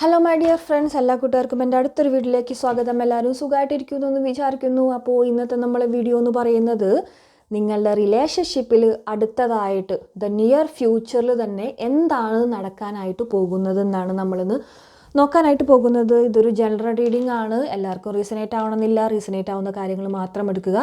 Hello my dear friends എല്ലാ കൂട്ടുകാർക്കും എന്റെ അടുത്തൊരു വീട്ടിലേക്ക് സ്വാഗതം. എല്ലാവരും സുഖമായിട്ടിരിക്കുന്നു എന്ന് വിചാരിക്കുന്നു. അപ്പോൾ ഇന്നത്തെ നമ്മളെ വീഡിയോ എന്ന് പറയുന്നത് നിങ്ങളുടെ റിലേഷൻഷിപ്പിൽ അടുത്തതായിട്ട് ദ നിയർ ഫ്യൂച്ചറിൽ തന്നെ എന്താണ് നടക്കാനായിട്ട് പോകുന്നത് എന്നാണ് നമ്മളിന്ന് നോക്കാനായിട്ട് പോകുന്നത്. ഇതൊരു ജനറൽ റീഡിംഗ് ആണ്. എല്ലാവർക്കും റീസണേറ്റ് ആവണമെന്നില്ല. റീസണേറ്റ് ആവുന്ന കാര്യങ്ങൾ മാത്രം എടുക്കുക.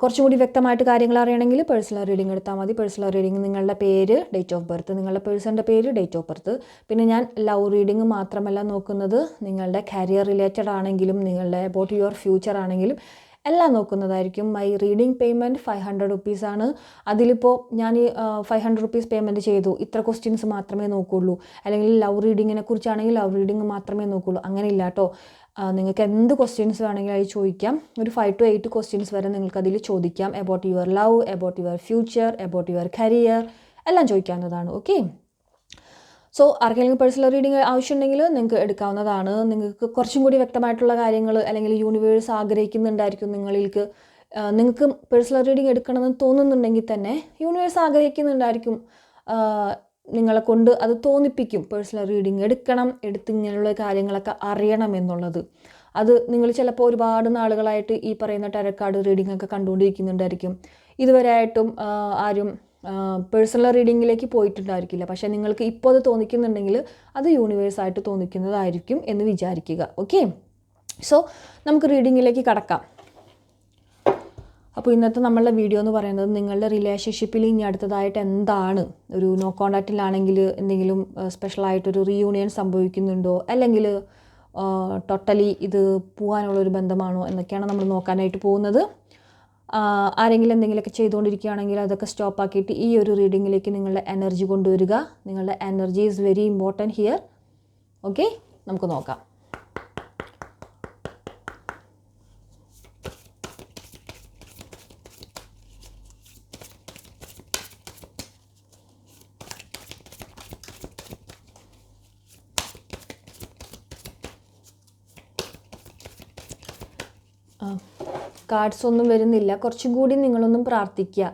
കുറച്ചും കൂടി വ്യക്തമായിട്ട് കാര്യങ്ങൾ അറിയണമെങ്കിൽ പേഴ്സണൽ റീഡിംഗ് എടുത്താൽ മതി. പേഴ്സണൽ റീഡിംഗ് നിങ്ങളുടെ പേര് ഡേറ്റ് ഓഫ് ബർത്ത് നിങ്ങളുടെ പേഴ്സന്റെ പേര് ഡേറ്റ് ഓഫ് ബർത്ത് പിന്നെ ഞാൻ ലവ് റീഡിംഗ് മാത്രമല്ല നോക്കുന്നത്. നിങ്ങളുടെ കരിയർ റിലേറ്റഡ് ആണെങ്കിലും നിങ്ങളുടെ അബൌട്ട് യുവർ ഫ്യൂച്ചർ ആണെങ്കിലും എല്ലാം നോക്കുന്നതായിരിക്കും. My reading payment five hundred റുപ്പീസാണ് അതിലിപ്പോൾ ഞാൻ ഈ ഫൈവ് ഹൺഡ്രഡ് റുപ്പീസ് പേയ്മെന്റ് ചെയ്തു. ഇത്ര ക്വസ്റ്റ്യൻസ് മാത്രമേ നോക്കുകയുള്ളൂ അല്ലെങ്കിൽ ലവ് റീഡിങ്ങിനെ കുറിച്ചാണെങ്കിൽ ലവ് റീഡിംഗ് മാത്രമേ നോക്കുകയുള്ളൂ അങ്ങനെ ഇല്ല കേട്ടോ. നിങ്ങൾക്ക് എന്ത് ക്വസ്റ്റ്യൻസ് വേണമെങ്കിലും അതിൽ ചോദിക്കാം. ഒരു ഫൈവ് ടു എയ്റ്റ് ക്വസ്റ്റ്യൻസ് വരെ നിങ്ങൾക്ക് അതിൽ ചോദിക്കാം. About your love about your future about your career എല്ലാം ചോദിക്കാവുന്നതാണ് ഓക്കെ സോ ആർക്കെങ്കിലും പേഴ്സണൽ റീഡിംഗ് ആവശ്യമുണ്ടെങ്കിൽ നിങ്ങൾക്ക് എടുക്കാവുന്നതാണ്. നിങ്ങൾക്ക് കുറച്ചും കൂടി വ്യക്തമായിട്ടുള്ള കാര്യങ്ങൾ അല്ലെങ്കിൽ യൂണിവേഴ്സ് ആഗ്രഹിക്കുന്നുണ്ടായിരിക്കും നിങ്ങളിൽക്ക്. നിങ്ങൾക്ക് പേഴ്സണൽ റീഡിംഗ് എടുക്കണമെന്ന് തോന്നുന്നുണ്ടെങ്കിൽ തന്നെ യൂണിവേഴ്സ് ആഗ്രഹിക്കുന്നുണ്ടായിരിക്കും. നിങ്ങളെ കൊണ്ട് അത് തോന്നിപ്പിക്കും. പേഴ്സണൽ റീഡിങ് എടുക്കണം എടുത്ത് ഇങ്ങനെയുള്ള കാര്യങ്ങളൊക്കെ അറിയണം എന്നുള്ളത്. അത് നിങ്ങൾ ചിലപ്പോൾ ഒരുപാട് നാളുകളായിട്ട് ഈ പറയുന്ന ടെരക്കാർഡ് റീഡിംഗ് ഒക്കെ കണ്ടുകൊണ്ടിരിക്കുന്നുണ്ടായിരിക്കും. ഇതുവരെയായിട്ടും ആരും പേഴ്സണൽ റീഡിങ്ങിലേക്ക് പോയിട്ടുണ്ടായിരിക്കില്ല. പക്ഷേ നിങ്ങൾക്ക് ഇപ്പോൾ അത് തോന്നിക്കുന്നുണ്ടെങ്കിൽ അത് യൂണിവേഴ്സായിട്ട് തോന്നിക്കുന്നതായിരിക്കും എന്ന് വിചാരിക്കുക. ഓക്കെ സോ നമുക്ക് റീഡിങ്ങിലേക്ക് കടക്കാം. അപ്പോൾ ഇന്നത്തെ നമ്മളുടെ വീഡിയോ എന്ന് പറയുന്നത് നിങ്ങളുടെ റിലേഷൻഷിപ്പിൽ ഇനി അടുത്തതായിട്ട് എന്താണ്? ഒരു നോ കോണ്ടാക്റ്റിലാണെങ്കിൽ എന്തെങ്കിലും സ്പെഷ്യലായിട്ടൊരു റീയൂണിയൻ സംഭവിക്കുന്നുണ്ടോ? അല്ലെങ്കിൽ ടോട്ടലി ഇത് പോകാനുള്ളൊരു ബന്ധമാണോ? എന്നൊക്കെയാണ് നമ്മൾ നോക്കാനായിട്ട് പോകുന്നത്. ആരെങ്കിലും എന്തെങ്കിലുമൊക്കെ ചെയ്തുകൊണ്ടിരിക്കുകയാണെങ്കിൽ അതൊക്കെ സ്റ്റോപ്പ് ആക്കിയിട്ട് ഈ ഒരു റീഡിങ്ങിലേക്ക് നിങ്ങളുടെ എനർജി കൊണ്ടുവരിക. നിങ്ങളുടെ energy is very important here okay നമുക്ക് നോക്കാം. കാർഡ്സ് ഒന്നും വരുന്നില്ല. കുറച്ചും കൂടി നിങ്ങളൊന്നും പ്രാർത്ഥിക്കുക.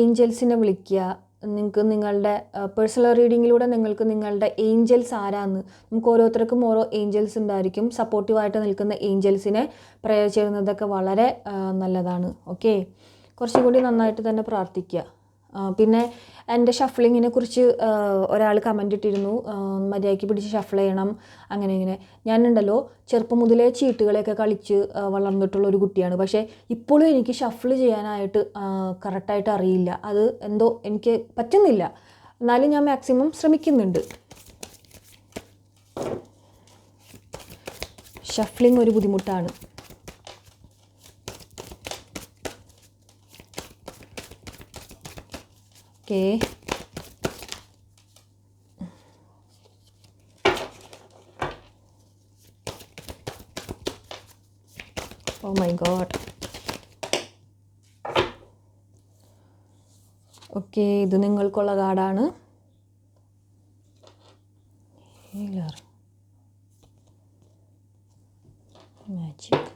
ഏഞ്ചൽസിനെ വിളിക്കുക. നിങ്ങൾക്ക് നിങ്ങളുടെ പേഴ്സണൽ റീഡിങ്ങിലൂടെ നിങ്ങൾക്ക് നിങ്ങളുടെ ഏഞ്ചൽസ് ആരാന്ന്. നമുക്ക് ഓരോരുത്തർക്കും ഓരോ ഏഞ്ചൽസ് ഉണ്ടായിരിക്കും. സപ്പോർട്ടീവായിട്ട് നിൽക്കുന്ന ഏഞ്ചൽസിനെ പ്രയർ ചെയ്യുന്നതൊക്കെ വളരെ നല്ലതാണ്. ഓക്കെ കുറച്ചും കൂടി നന്നായിട്ട് തന്നെ പ്രാർത്ഥിക്കുക. പിന്നെ എന്റെ ഷഫ്ലിങ്ങിനെ കുറിച്ച് ഒരാൾ കമന്റ് ഇട്ടിരുന്നു. മര്യാദയ്ക്ക് പിടിച്ച് ഷഫിൾ ചെയ്യണം. അങ്ങനെ ഇങ്ങനെ. ഞാനുണ്ടല്ലോ ചെറുപ്പം മുതലേ ചീട്ടുകളെയൊക്കെ കളിച്ച് വളർന്നിട്ടുള്ള ഒരു കുട്ടിയാണ്. പക്ഷേ ഇപ്പോഴും എനിക്ക് ഷഫിൾ ചെയ്യാനായിട്ട് കറക്റ്റായിട്ട് അറിയില്ല. അത് എന്തോ എനിക്ക് പറ്റുന്നില്ല. എന്നാലും ഞാൻ മാക്സിമം ശ്രമിക്കുന്നുണ്ട്. ഷഫ്ലിംഗ് ഒരു ബുദ്ധിമുട്ടാണ്. Okay oh my God okay ഇത് നിങ്ങൾക്കുള്ള കാർഡാണ് healer magic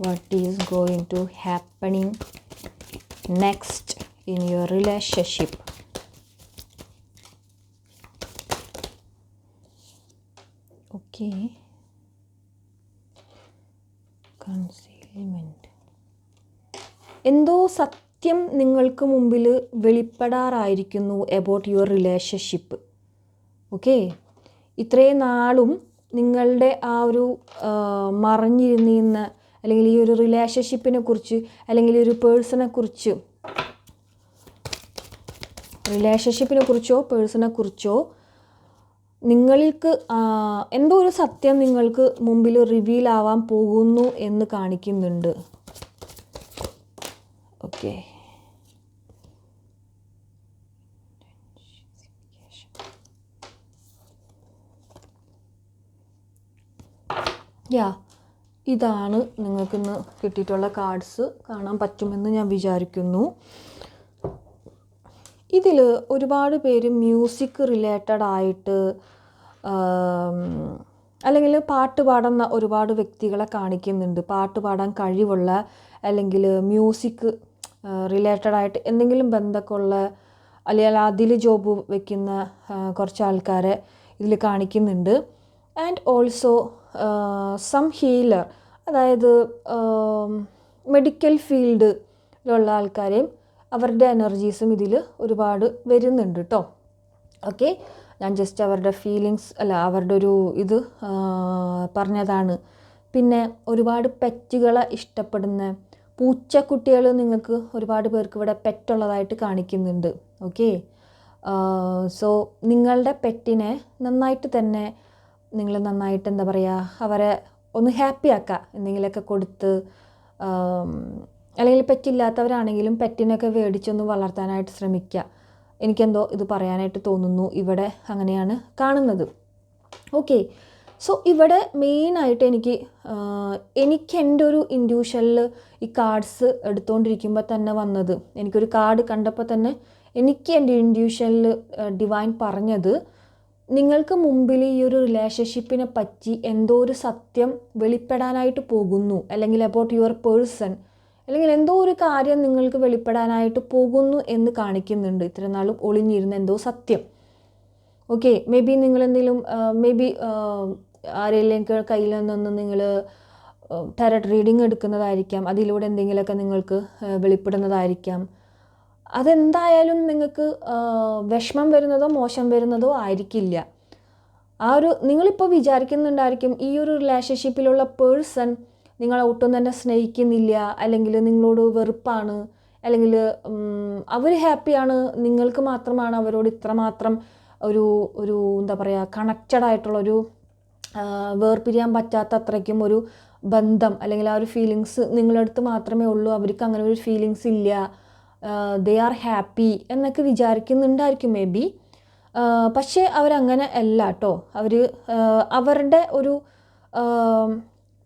what is going to happening next? In your relationship. Okay. Concealment. എന്തോ സത്യം നിങ്ങൾക്ക് മുമ്പിൽ വെളിപ്പെടാറായിരിക്കുന്നു എബൌട്ട് യുവർ റിലേഷൻഷിപ്പ് ഓക്കെ ഇത്രയും നാളും നിങ്ങളുടെ ആ ഒരു മറഞ്ഞിരുന്നിരുന്ന അല്ലെങ്കിൽ ഈ ഒരു റിലേഷൻഷിപ്പിനെ കുറിച്ച് അല്ലെങ്കിൽ ഒരു പേഴ്സണെ കുറിച്ച് റിലേഷൻഷിപ്പിനെ കുറിച്ചോ പേഴ്സണെ കുറിച്ചോ നിങ്ങൾക്ക് എന്തോ ഒരു സത്യം നിങ്ങൾക്ക് മുമ്പിൽ റിവീൽ ആവാൻ പോകുന്നു എന്ന് കാണിക്കുന്നുണ്ട്. ഓക്കെ യാ ഇതാണ് നിങ്ങൾക്കിന്ന് കിട്ടിയിട്ടുള്ള കാർഡ്സ് കാണാൻ പറ്റുമെന്ന് ഞാൻ വിചാരിക്കുന്നു. ഇതിൽ ഒരുപാട് പേര് മ്യൂസിക് റിലേറ്റഡ് ആയിട്ട് അല്ലെങ്കിൽ പാട്ട് പാടുന്ന ഒരുപാട് വ്യക്തികളെ കാണിക്കുന്നുണ്ട്. പാട്ട് പാടാൻ കഴിവുള്ള അല്ലെങ്കിൽ മ്യൂസിക് റിലേറ്റഡ് ആയിട്ട് എന്തെങ്കിലും ബന്ധക്കുള്ള അല്ലെങ്കിൽ അതിൽ ജോബ് വെക്കുന്ന കുറച്ച് ആൾക്കാരെ ഇതിൽ കാണിക്കുന്നുണ്ട്. ആൻഡ് ഓൾസോ സം ഹീലർ അതായത് മെഡിക്കൽ ഫീൽഡിലുള്ള ആൾക്കാരെയും അവരുടെ എനർജീസും ഇതിൽ ഒരുപാട് വരുന്നുണ്ട് കേട്ടോ ഓക്കെ ഞാൻ ജസ്റ്റ് അവരുടെ ഫീലിങ്സ് അല്ല അവരുടെ ഒരു ഇത് പറഞ്ഞതാണ്. പിന്നെ ഒരുപാട് പെറ്റുകളെ ഇഷ്ടപ്പെടുന്ന പൂച്ചക്കുട്ടികൾ നിങ്ങൾക്ക് ഒരുപാട് പേർക്ക് ഇവിടെ പെറ്റുള്ളതായിട്ട് കാണിക്കുന്നുണ്ട്. ഓക്കെ സോ നിങ്ങളുടെ പെറ്റിനെ നന്നായിട്ട് തന്നെ നിങ്ങൾ നന്നായിട്ട് എന്താ പറയുക അവരെ ഒന്ന് ഹാപ്പി ആക്കുക എന്തെങ്കിലുമൊക്കെ കൊടുത്ത് അല്ലെങ്കിൽ പെറ്റില്ലാത്തവരാണെങ്കിലും പെറ്റിനൊക്കെ മേടിച്ചൊന്ന് വളർത്താനായിട്ട് ശ്രമിക്കുക. എനിക്കെന്തോ ഇത് പറയാനായിട്ട് തോന്നുന്നു. ഇവിടെ അങ്ങനെയാണ് കാണുന്നത്. ഓക്കെ സോ ഇവിടെ മെയിനായിട്ട് എനിക്ക് എനിക്ക് എന്റെ ഒരു ഇൻഡ്യൂഷനിൽ ഈ കാർഡ്സ് എടുത്തുകൊണ്ടിരിക്കുമ്പോൾ തന്നെ വന്നത്. എനിക്കൊരു കാർഡ് കണ്ടപ്പോൾ തന്നെ എനിക്ക് എന്റെ ഇൻഡ്യൂഷനിൽ ഡിവൈൻ പറഞ്ഞത് നിങ്ങൾക്ക് മുമ്പിൽ ഈ ഒരു റിലേഷൻഷിപ്പിനെ പറ്റി എന്തോ ഒരു സത്യം വെളിപ്പെടാനായിട്ട് പോകുന്നു. അല്ലെങ്കിൽ അബൌട്ട് യുവർ പേഴ്സൺ അല്ലെങ്കിൽ എന്തോ ഒരു കാര്യം നിങ്ങൾക്ക് വെളിപ്പെടാനായിട്ട് പോകുന്നു എന്ന് കാണിക്കുന്നുണ്ട്. ഇത്ര നാളും ഒളിഞ്ഞിരുന്ന എന്തോ സത്യം. ഓക്കെ മേ ബി നിങ്ങളെന്തെങ്കിലും മേ ബി ആരെങ്കിലും കയ്യിൽ നിന്നൊന്ന് നിങ്ങൾ ടാരറ്റ് റീഡിങ് എടുക്കുന്നതായിരിക്കാം. അതിലൂടെ എന്തെങ്കിലുമൊക്കെ നിങ്ങൾക്ക് വെളിപ്പെടുന്നതായിരിക്കാം. അതെന്തായാലും നിങ്ങൾക്ക് വിഷമം വരുന്നതോ മോശം വരുന്നതോ ആയിരിക്കില്ല. ആ ഒരു നിങ്ങളിപ്പോൾ വിചാരിക്കുന്നുണ്ടായിരിക്കും ഈ ഒരു റിലേഷൻഷിപ്പിലുള്ള പേഴ്സൺ നിങ്ങളെ ഒട്ടും തന്നെ സ്നേഹിക്കുന്നില്ല അല്ലെങ്കിൽ നിങ്ങളോട് വെറുപ്പാണ് അല്ലെങ്കിൽ അവർ ഹാപ്പിയാണ് നിങ്ങൾക്ക് മാത്രമാണ് അവരോട് ഇത്രമാത്രം ഒരു ഒരു എന്താ പറയുക കണക്റ്റഡ് ആയിട്ടുള്ളൊരു വേർപിരിയാൻ പറ്റാത്ത അത്രയ്ക്കും ഒരു ബന്ധം അല്ലെങ്കിൽ ആ ഒരു ഫീലിങ്സ് നിങ്ങളടുത്ത് മാത്രമേ ഉള്ളൂ അവർക്ക് അങ്ങനെ ഒരു ഫീലിങ്സ് ഇല്ല ദേ ആർ ഹാപ്പി എന്നൊക്കെ വിചാരിക്കുന്നുണ്ടായിരിക്കും മേ ബി പക്ഷേ അവരങ്ങനെ അല്ല കേട്ടോ അവർ അവരുടെ ഒരു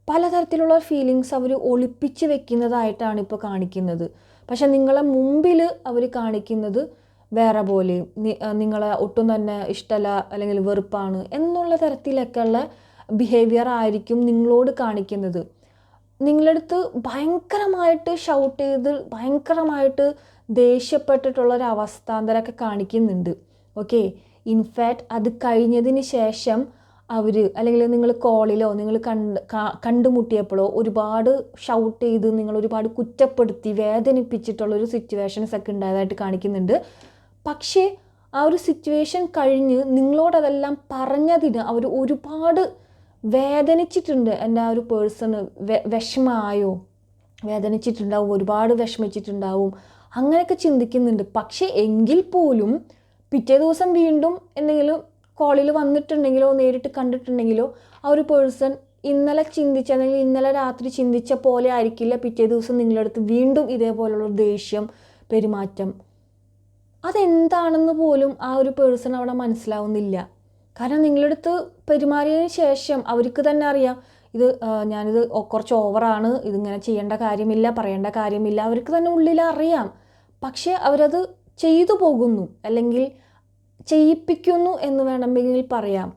പലതരത്തിലുള്ള ഫീലിങ്സ് അവർ ഒളിപ്പിച്ച് വെക്കുന്നതായിട്ടാണ് ഇപ്പോൾ കാണിക്കുന്നത്. പക്ഷെ നിങ്ങളെ മുമ്പിൽ അവർ കാണിക്കുന്നത് വേറെ പോലെ നിങ്ങളെ ഒട്ടും തന്നെ ഇഷ്ടമല്ല അല്ലെങ്കിൽ വെറുപ്പാണ് എന്നുള്ള തരത്തിലൊക്കെയുള്ള ബിഹേവിയർ ആയിരിക്കും നിങ്ങളോട് കാണിക്കുന്നത്. നിങ്ങളടുത്ത് ഭയങ്കരമായിട്ട് ഷൗട്ട് ചെയ്ത് ഭയങ്കരമായിട്ട് ദേഷ്യപ്പെട്ടിട്ടുള്ള ഒരു അവസ്ഥാന്തരമൊക്കെ കാണിക്കുന്നുണ്ട് ഓക്കെ ഇൻഫാക്റ്റ് അത് കഴിഞ്ഞതിന് ശേഷം അവർ അല്ലെങ്കിൽ നിങ്ങൾ കോളിലോ നിങ്ങൾ കണ്ട് കണ്ടുമുട്ടിയപ്പോഴോ ഒരുപാട് ഷൗട്ട് ചെയ്ത് നിങ്ങൾ ഒരുപാട് കുറ്റപ്പെടുത്തി വേദനിപ്പിച്ചിട്ടുള്ള ഒരു സിറ്റുവേഷൻസ് ഒക്കെ ഉണ്ടായതായിട്ട് കാണിക്കുന്നുണ്ട്. പക്ഷേ ആ ഒരു സിറ്റുവേഷൻ കഴിഞ്ഞ് നിങ്ങളോടതെല്ലാം പറഞ്ഞതിന് അവർ ഒരുപാട് വേദനിച്ചിട്ടുണ്ട്. എന്റെ ആ ഒരു പേഴ്സണ് വിഷമമായോ വേദനിച്ചിട്ടുണ്ടാവും ഒരുപാട് വിഷമിച്ചിട്ടുണ്ടാവും. അങ്ങനെയൊക്കെ ചിന്തിക്കുന്നുണ്ട്. പക്ഷേ എങ്കിൽ പോലും പിറ്റേ ദിവസം വീണ്ടും എന്തെങ്കിലും കോളിൽ വന്നിട്ടുണ്ടെങ്കിലോ നേരിട്ട് കണ്ടിട്ടുണ്ടെങ്കിലോ ആ ഒരു പേഴ്സൺ ഇന്നലെ ചിന്തിച്ച അല്ലെങ്കിൽ ഇന്നലെ രാത്രി ചിന്തിച്ച പോലെ ആയിരിക്കില്ല. പിറ്റേ ദിവസം നിങ്ങളുടെ അടുത്ത് വീണ്ടും ഇതേപോലുള്ള ദേഷ്യം പെരുമാറ്റം. അതെന്താണെന്ന് പോലും ആ ഒരു പേഴ്സൺ അവിടെ മനസ്സിലാവുന്നില്ല. കാരണം നിങ്ങളടുത്ത് പെരുമാറിയതിന് ശേഷം അവർക്ക് തന്നെ അറിയാം ഇത് ഞാനിത് കുറച്ച് ഓവറാണ് ഇതിങ്ങനെ ചെയ്യേണ്ട കാര്യമില്ല പറയേണ്ട കാര്യമില്ല അവർക്ക് തന്നെ ഉള്ളിൽ അറിയാം. പക്ഷേ അവരത് ചെയ്തു പോകുന്നു. അല്ലെങ്കിൽ ചെയ്യിപ്പിക്കുന്നു എന്ന് വേണമെങ്കിൽ പറയാം.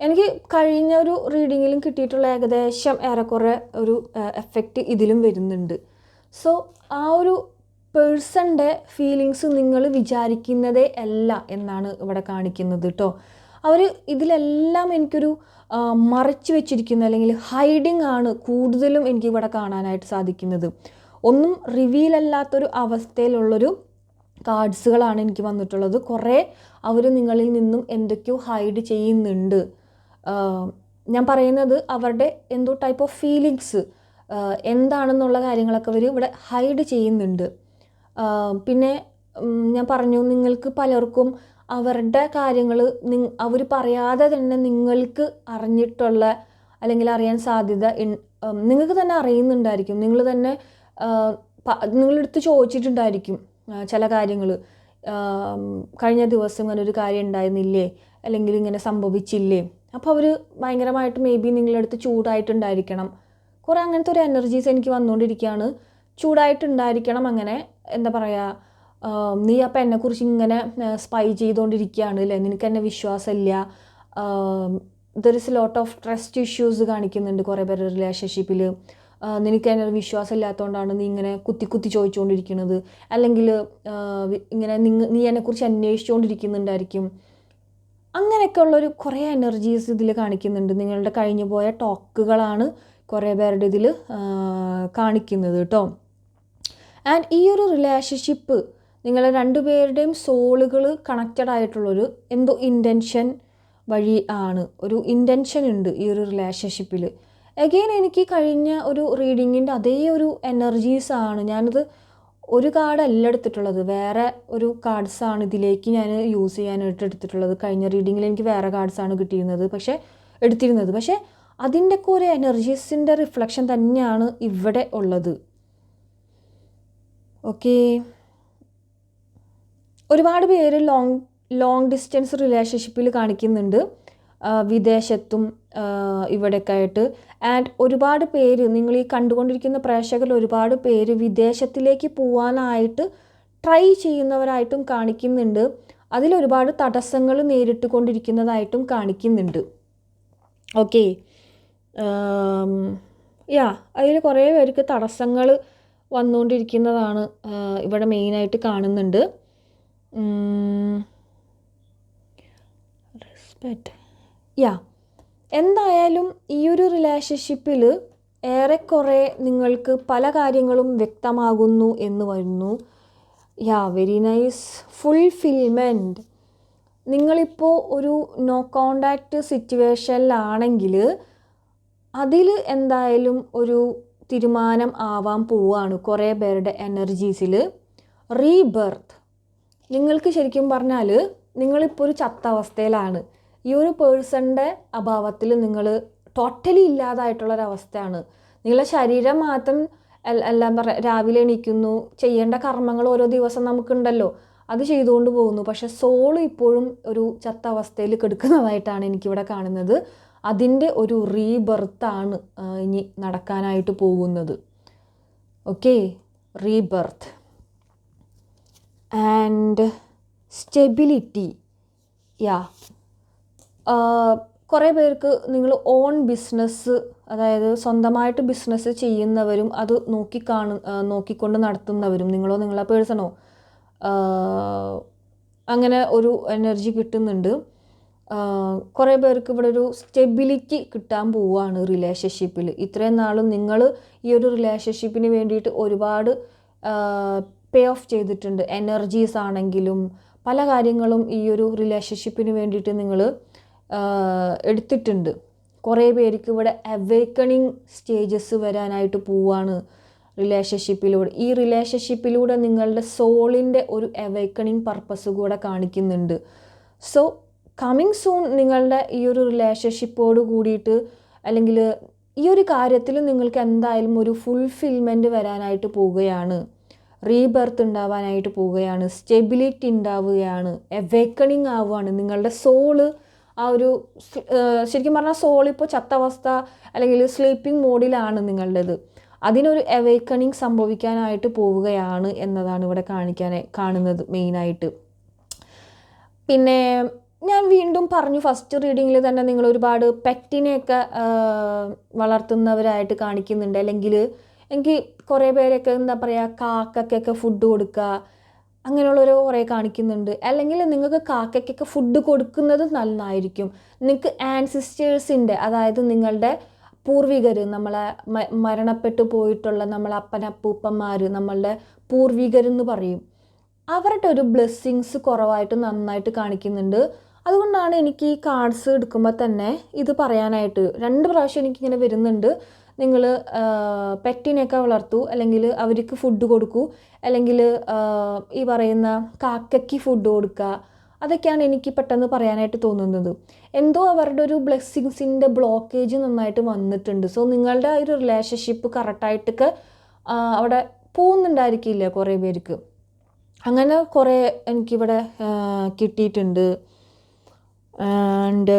എനിക്ക് കഴിഞ്ഞ ഒരു റീഡിങ്ങിലും കിട്ടിയിട്ടുള്ള ഏകദേശം ഏറെക്കുറെ ഒരു എഫക്റ്റ് ഇതിലും വരുന്നുണ്ട്. സോ ആ ഒരു പേഴ്സന്റെ ഫീലിങ്സ് നിങ്ങൾ വിചാരിക്കുന്നതേ അല്ല എന്നാണ് ഇവിടെ കാണിക്കുന്നത് കേട്ടോ അവർ ഇതിലെല്ലാം എനിക്കൊരു മറച്ചു വെച്ചിരിക്കുന്ന അല്ലെങ്കിൽ ഹൈഡിങ് ആണ് കൂടുതലും എനിക്ക് ഇവിടെ കാണാനായിട്ട് സാധിക്കുന്നത്. ഒന്നും റിവീൽ അല്ലാത്തൊരു അവസ്ഥയിലുള്ളൊരു കാർഡ്സുകളാണ് എനിക്ക് വന്നിട്ടുള്ളത്. കുറേ അവർ നിങ്ങളിൽ നിന്നും എന്തൊക്കെയോ ഹൈഡ് ചെയ്യുന്നുണ്ട്. ഞാൻ പറയുന്നത് അവരുടെ എന്തോ ടൈപ്പ് ഓഫ് ഫീലിങ്സ് എന്താണെന്നുള്ള കാര്യങ്ങളൊക്കെ അവർ ഇവിടെ ഹൈഡ് ചെയ്യുന്നുണ്ട്. പിന്നെ ഞാൻ പറഞ്ഞു നിങ്ങൾക്ക് പലർക്കും അവരുടെ കാര്യങ്ങൾ അവർ പറയാതെ തന്നെ നിങ്ങൾക്ക് അറിഞ്ഞിട്ടുള്ള അല്ലെങ്കിൽ അറിയാൻ സാധ്യത നിങ്ങൾക്ക് തന്നെ അറിയുന്നുണ്ടായിരിക്കും. നിങ്ങൾ തന്നെ നിങ്ങളെടുത്ത് ചോദിച്ചിട്ടുണ്ടായിരിക്കും ചില കാര്യങ്ങൾ കഴിഞ്ഞ ദിവസം ഇങ്ങനെ ഒരു കാര്യം ഉണ്ടായിരുന്നില്ലേ? അല്ലെങ്കിൽ ഇങ്ങനെ സംഭവിച്ചില്ലേ? അപ്പോൾ അവർ ഭയങ്കരമായിട്ട് മേ ബി നിങ്ങളടുത്ത് ചൂടായിട്ടുണ്ടായിരിക്കണം. കുറേ അങ്ങനത്തെ ഒരു എനർജീസ് എനിക്ക് വന്നുകൊണ്ടിരിക്കുകയാണ്. ചൂടായിട്ടുണ്ടായിരിക്കണം അങ്ങനെ എന്താ പറയുക നീ അപ്പം എന്നെക്കുറിച്ച് ഇങ്ങനെ സ്പൈ ചെയ്തുകൊണ്ടിരിക്കുകയാണ് അല്ലേ? നിനക്ക് എന്നെ വിശ്വാസമില്ല. There is lot of trust issues കാണിക്കുന്നുണ്ട് കുറേ പേര് റിലേഷൻഷിപ്പിൽ നിനക്ക് അതിനൊരു വിശ്വാസം ഇല്ലാത്തതുകൊണ്ടാണ് നീ ഇങ്ങനെ കുത്തി കുത്തി ചോദിച്ചുകൊണ്ടിരിക്കുന്നത് അല്ലെങ്കിൽ ഇങ്ങനെ നിങ്ങ നീ എന്നെക്കുറിച്ച് അന്വേഷിച്ചുകൊണ്ടിരിക്കുന്നുണ്ടായിരിക്കും അങ്ങനെയൊക്കെ ഉള്ളൊരു കുറേ എനർജീസ് ഇതിൽ കാണിക്കുന്നുണ്ട്. നിങ്ങളുടെ കഴിഞ്ഞു പോയ ടോക്കുകളാണ് കുറേ പേരുടെ ഇതിൽ കാണിക്കുന്നത് കേട്ടോ. ആൻഡ് ഈ ഒരു റിലേഷൻഷിപ്പ് നിങ്ങളെ രണ്ടുപേരുടെയും സോളുകൾ കണക്റ്റഡ് ആയിട്ടുള്ളൊരു എന്തോ ഇന്റൻഷൻ വഴി ആണ്. ഒരു ഇന്റൻഷൻ ഉണ്ട് ഈ ഒരു റിലേഷൻഷിപ്പിൽ അഗെയിൻ എനിക്ക് കഴിഞ്ഞ ഒരു റീഡിങ്ങിന്റെ അതേ ഒരു എനർജീസ് ആണ്. ഞാനിത് ഒരു കാർഡല്ല എടുത്തിട്ടുള്ളത്. വേറെ ഒരു കാർഡ്സാണ് ഇതിലേക്ക് ഞാൻ യൂസ് ചെയ്യാനായിട്ട് എടുത്തിട്ടുള്ളത്. കഴിഞ്ഞ റീഡിങ്ങിൽ എനിക്ക് വേറെ കാർഡ്സാണ് കിട്ടിയിരുന്നത്. പക്ഷേ എടുത്തിരുന്നത്. പക്ഷേ അതിന്റെയൊക്കെ ഒരു എനർജീസിന്റെ റിഫ്ലക്ഷൻ തന്നെയാണ് ഇവിടെ ഉള്ളത്. ഓക്കെ ഒരുപാട് പേര് ലോങ് ലോങ് ഡിസ്റ്റൻസ് റിലേഷൻഷിപ്പിൽ കാണിക്കുന്നുണ്ട്. വിദേശത്തും ഇവിടെയൊക്കെ ആയിട്ട് ആൻഡ് ഒരുപാട് പേര് നിങ്ങൾ ഈ കണ്ടുകൊണ്ടിരിക്കുന്ന പ്രേക്ഷകരിൽ ഒരുപാട് പേര് വിദേശത്തിലേക്ക് പോകാനായിട്ട് ട്രൈ ചെയ്യുന്നവരായിട്ടും കാണിക്കുന്നുണ്ട്. അതിലൊരുപാട് തടസ്സങ്ങൾ നേരിട്ട് കൊണ്ടിരിക്കുന്നതായിട്ടും കാണിക്കുന്നുണ്ട് ഓക്കെ യാ അതിൽ കുറേ പേർക്ക് തടസ്സങ്ങൾ വന്നുകൊണ്ടിരിക്കുന്നതാണ് ഇവിടെ മെയിനായിട്ട് കാണുന്നുണ്ട്. Respect yeah. എന്തായാലും ഈ ഒരു റിലേഷൻഷിപ്പിൽ ഏറെക്കുറെ നിങ്ങൾക്ക് പല കാര്യങ്ങളും വ്യക്തമാകുന്നു എന്ന് വരുന്നു. യാ വെരി നൈസ് ഫുൾഫിൽമെന്റ് നിങ്ങളിപ്പോൾ ഒരു നോ കോണ്ടാക്റ്റ് സിറ്റുവേഷനിലാണെങ്കിൽ അതിൽ എന്തായാലും ഒരു തീരുമാനം ആവാൻ പോവുകയാണ് കുറേ പേരുടെ എനർജീസിൽ റീബർത്ത് നിങ്ങൾക്ക് ശരിക്കും പറഞ്ഞാൽ നിങ്ങളിപ്പോൾ ഒരു ചത്ത അവസ്ഥയിലാണ് ഈ ഒരു പേഴ്സണിന്റെ അഭാവത്തിൽ നിങ്ങൾ ടോട്ടലി ഇല്ലാതായിട്ടുള്ളൊരവസ്ഥയാണ്. നിങ്ങളുടെ ശരീരം മാത്രം എല്ലാം പറ രാവിലെ എണീക്കുന്നു ചെയ്യേണ്ട കർമ്മങ്ങൾ ഓരോ ദിവസം നമുക്കുണ്ടല്ലോ അത് ചെയ്തുകൊണ്ട് പോകുന്നു. പക്ഷെ സോൾ ഇപ്പോഴും ഒരു ചത്ത അവസ്ഥയിൽ കെടുക്കുന്നതായിട്ടാണ് എനിക്കിവിടെ കാണുന്നത്. അതിന്റെ ഒരു റീബർത്താണ് ഇനി നടക്കാനായിട്ട് പോകുന്നത്. Okay rebirth and stability yeah കുറേ പേർക്ക് നിങ്ങൾ ഓൺ ബിസിനസ് അതായത് സ്വന്തമായിട്ട് ബിസിനസ് ചെയ്യുന്നവരും അത് നോക്കിക്കാണു കാണു നോക്കിക്കൊണ്ട് നടത്തുന്നവരും നിങ്ങളോ നിങ്ങളെ പേഴ്സണോ അങ്ങനെ ഒരു എനർജി കിട്ടുന്നുണ്ട്. കുറേ പേർക്ക് ഇവിടെ ഒരു സ്റ്റെബിലിറ്റി കിട്ടാൻ പോവുകയാണ് റിലേഷൻഷിപ്പിൽ ഇത്രയും നാളും നിങ്ങൾ ഈ ഒരു റിലേഷൻഷിപ്പിന് വേണ്ടിയിട്ട് ഒരുപാട് പേ ഓഫ് ചെയ്തിട്ടുണ്ട്. എനർജീസ് ആണെങ്കിലും പല കാര്യങ്ങളും ഈ ഒരു റിലേഷൻഷിപ്പിന് വേണ്ടിയിട്ട് നിങ്ങൾ എടുത്തിട്ടുണ്ട്. കുറേ പേർക്ക് ഇവിടെ അവേക്കണിങ് സ്റ്റേജസ് വരാനായിട്ട് പോവാണ് റിലേഷൻഷിപ്പിലൂടെ ഈ റിലേഷൻഷിപ്പിലൂടെ നിങ്ങളുടെ സോളിന്റെ ഒരു അവേക്കണിങ് പർപ്പസ് കൂടെ കാണിക്കുന്നുണ്ട്. സോ കമ്മിങ് സൂൺ നിങ്ങളുടെ ഈ ഒരു റിലേഷൻഷിപ്പോട് കൂടിയിട്ട് അല്ലെങ്കിൽ ഈ ഒരു കാര്യത്തിൽ നിങ്ങൾക്ക് എന്തായാലും ഒരു ഫുൾഫിൽമെന്റ് വരാനായിട്ട് പോവുകയാണ്. റീബർത്ത് ഉണ്ടാവാനായിട്ട് പോവുകയാണ്. സ്റ്റെബിലിറ്റി ഉണ്ടാവുകയാണ്. എവേക്കണിങ് ആവുകയാണ്. നിങ്ങളുടെ സോൾ ആ ഒരു ശരിക്കും പറഞ്ഞാൽ സോൾ ഇപ്പോൾ ചത്ത അവസ്ഥ അല്ലെങ്കിൽ സ്ലീപ്പിംഗ് മോഡിലാണ് നിങ്ങളുടേത്. അതിനൊരു എവേക്കണിങ് സംഭവിക്കാനായിട്ട് പോവുകയാണ് എന്നതാണ് ഇവിടെ കാണിക്കാൻ കാണുന്നത് മെയിനായിട്ട്. പിന്നെ ഞാൻ വീണ്ടും പറഞ്ഞു ഫസ്റ്റ് റീഡിങ്ങിൽ തന്നെ നിങ്ങൾ ഒരുപാട് പെറ്റിനെയൊക്കെ വളർത്തുന്നവരായിട്ട് കാണിക്കുന്നുണ്ട്. അല്ലെങ്കിൽ എനിക്ക് കുറേ പേരൊക്കെ എന്താ പറയുക കാക്കയ്ക്കൊക്കെ ഫുഡ് കൊടുക്കുക അങ്ങനെയുള്ളവർ കുറേ കാണിക്കുന്നുണ്ട്. അല്ലെങ്കിൽ നിങ്ങൾക്ക് കാക്കയ്ക്കൊക്കെ ഫുഡ് കൊടുക്കുന്നത് നന്നായിരിക്കും. നിങ്ങൾക്ക് ആൻസിസ്റ്റേഴ്സിന്റെ അതായത് നിങ്ങളുടെ പൂർവികർ നമ്മളെ മരണപ്പെട്ടു പോയിട്ടുള്ള നമ്മളെ അപ്പനപ്പൂപ്പന്മാർ നമ്മളുടെ പൂർവികരെന്ന് പറയും. അവരുടെ ഒരു ബ്ലെസ്സിങ്സ് കുറവായിട്ട് നന്നായിട്ട് കാണിക്കുന്നുണ്ട്. അതുകൊണ്ടാണ് എനിക്ക് ഈ കാർഡ്സ് എടുക്കുമ്പോൾ തന്നെ ഇത് പറയാനായിട്ട് രണ്ട് പ്രാവശ്യം എനിക്കിങ്ങനെ വരുന്നുണ്ട്. നിങ്ങൾ പെറ്റിനെയൊക്കെ വളർത്തൂ അല്ലെങ്കിൽ അവർക്ക് ഫുഡ് കൊടുക്കൂ അല്ലെങ്കിൽ ഈ പറയുന്ന കാക്കയ്ക്ക് ഫുഡ് കൊടുക്കുക അതൊക്കെയാണ് എനിക്ക് പെട്ടെന്ന് പറയാനായിട്ട് തോന്നുന്നത്. എന്തോ അവരുടെ ഒരു ബ്ലെസ്സിങ്സിന്റെ ബ്ലോക്കേജ് നന്നായിട്ട് വന്നിട്ടുണ്ട്. സോ നിങ്ങളുടെ ആ ഒരു റിലേഷൻഷിപ്പ് കറക്റ്റായിട്ടൊക്കെ അവിടെ പോകുന്നുണ്ടായിരിക്കില്ല കുറേ പേർക്ക്? അങ്ങനെ കുറേ എനിക്കിവിടെ കിട്ടിയിട്ടുണ്ട്. ആൻഡ്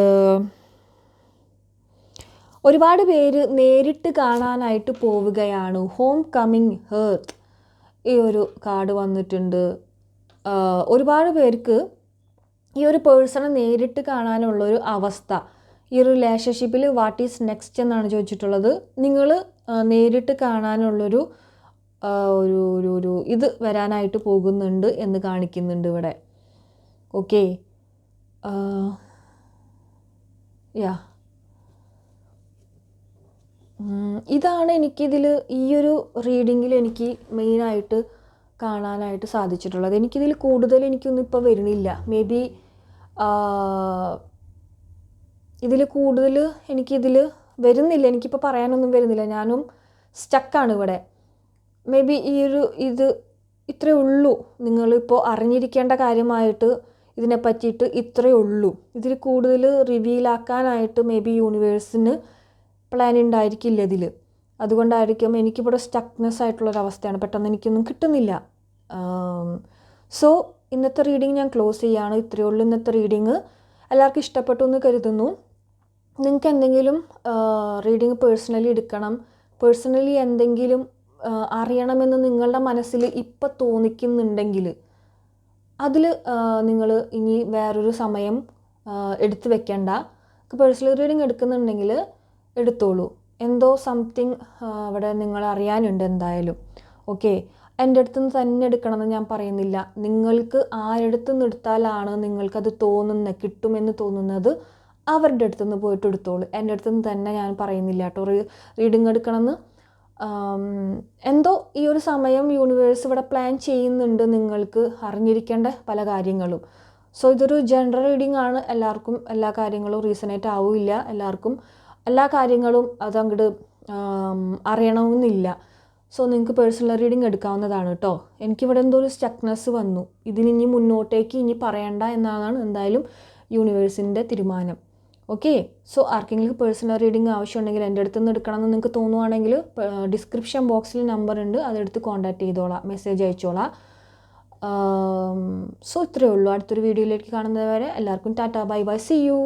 ഒരുപാട് പേര് നേരിട്ട് കാണാനായിട്ട് പോവുകയാണ്. ഹോം കമ്മിങ് ഹേർത്ത് ഈ ഒരു കാർഡ് വന്നിട്ടുണ്ട്. ഒരുപാട് പേർക്ക് ഈ ഒരു പേഴ്സണെ നേരിട്ട് കാണാനുള്ള ഒരു അവസ്ഥ. ഈ റിലേഷൻഷിപ്പിൽ വാട്ട് ഈസ് നെക്സ്റ്റ് എന്നാണ് ചോദിച്ചിട്ടുള്ളത്. നിങ്ങൾ നേരിട്ട് കാണാനുള്ളൊരു ഒരു ഒരു ഒരു ഇത് വരാനായിട്ട് പോകുന്നുണ്ട് എന്ന് കാണിക്കുന്നുണ്ട് ഇവിടെ. ഓക്കെ യാ ഇതാണ് എനിക്കിതിൽ ഈ ഒരു റീഡിങ്ങിൽ എനിക്ക് മെയിനായിട്ട് കാണാനായിട്ട് സാധിച്ചിട്ടുള്ളത്. എനിക്കിതിൽ കൂടുതൽ എനിക്കൊന്നും ഇപ്പോൾ വരുന്നില്ല. മേ ബി ഇതിൽ കൂടുതൽ എനിക്കിതിൽ വരുന്നില്ല. എനിക്കിപ്പോൾ പറയാനൊന്നും വരുന്നില്ല. ഞാനും സ്റ്റക്കാണ് ഇവിടെ. മേ ബി ഈ ഒരു ഇത് ഇത്രയേ ഉള്ളൂ. നിങ്ങളിപ്പോൾ അറിഞ്ഞിരിക്കേണ്ട കാര്യമായിട്ട് ഇതിനെ പറ്റിയിട്ട് ഇത്രയേ ഉള്ളൂ. ഇതിൽ കൂടുതൽ റിവീലാക്കാനായിട്ട് മേ ബി യൂണിവേഴ്സിന് പ്ലാൻ ഉണ്ടായിരിക്കില്ല ഇതിൽ അതുകൊണ്ടായിരിക്കും എനിക്കിവിടെ സ്റ്റക്നെസ് ആയിട്ടുള്ളൊരവസ്ഥയാണ്. പെട്ടെന്ന് എനിക്കൊന്നും കിട്ടുന്നില്ല. സോ ഇന്നത്തെ റീഡിങ് ഞാൻ ക്ലോസ് ചെയ്യാണ്. ഇത്രയേ ഉള്ളൂ ഇന്നത്തെ റീഡിങ് എല്ലാവർക്കും ഇഷ്ടപ്പെട്ടു എന്ന് കരുതുന്നു. നിങ്ങൾക്ക് എന്തെങ്കിലും റീഡിങ് പേഴ്സണലി എടുക്കണം. പേഴ്സണലി എന്തെങ്കിലും അറിയണമെന്ന് നിങ്ങളുടെ മനസ്സിൽ ഇപ്പം തോന്നിക്കുന്നുണ്ടെങ്കിൽ അതിൽ നിങ്ങൾ ഇനി വേറൊരു സമയം എടുത്ത് വെക്കണ്ട. പേഴ്സണൽ റീഡിങ് എടുക്കുന്നുണ്ടെങ്കിൽ എടുത്തോളൂ. എന്തോ സംതിങ് അവിടെ നിങ്ങൾ അറിയാനുണ്ട് എന്തായാലും. ഓക്കെ എന്റെ അടുത്ത് നിന്ന് തന്നെ എടുക്കണമെന്ന് ഞാൻ പറയുന്നില്ല. നിങ്ങൾക്ക് ആരടുത്ത് നിന്ന് എടുത്താലാണ് നിങ്ങൾക്കത് തോന്നുന്നത് കിട്ടുമെന്ന് തോന്നുന്നത് അവരുടെ അടുത്ത് നിന്ന് പോയിട്ട് എടുത്തോളൂ. എന്റെ അടുത്ത് നിന്ന് തന്നെ ഞാൻ പറയുന്നില്ല കേട്ടോ. റീഡിങ് എടുക്കണമെന്ന്. എന്തോ ഈ ഒരു സമയം യൂണിവേഴ്സ് ഇവിടെ പ്ലാൻ ചെയ്യുന്നുണ്ട് നിങ്ങൾക്ക് അറിഞ്ഞിരിക്കേണ്ട പല കാര്യങ്ങളും. സോ ഇതൊരു ജനറൽ റീഡിങ് ആണ്. എല്ലാവർക്കും എല്ലാ കാര്യങ്ങളും റീസണേറ്റ് ആവില്ല എല്ലാവർക്കും എല്ലാ കാര്യങ്ങളും അതങ്ങോട്ട് അറിയണമെന്നില്ല. സോ നിങ്ങൾക്ക് പേഴ്സണൽ റീഡിംഗ് എടുക്കാവുന്നതാണ് കേട്ടോ എനിക്കിവിടെ എന്തോ ഒരു സ്റ്റക്നെസ് വന്നു. ഇതിന് മുന്നോട്ടേക്ക് ഇനി പറയണ്ട എന്നാണ് എന്തായാലും യൂണിവേഴ്സിന്റെ തീരുമാനം. ഓക്കെ സോ ആർക്കെങ്കിലും പേഴ്സണൽ റീഡിംഗ് ആവശ്യമുണ്ടെങ്കിൽ എന്റെ അടുത്ത് നിന്ന് എടുക്കണമെന്ന് നിങ്ങൾക്ക് തോന്നുവാണെങ്കിൽ ഡിസ്ക്രിപ്ഷൻ ബോക്സിൽ നമ്പർ ഉണ്ട്. അതെടുത്ത് കോൺടാക്റ്റ് ചെയ്തോളാം. മെസ്സേജ് അയച്ചോളാം. സോ ഇത്രയേ ഉള്ളൂ. അടുത്തൊരു വീഡിയോയിലേക്ക് കാണുന്നത് വരെ എല്ലാവർക്കും tata. Bye bye. See you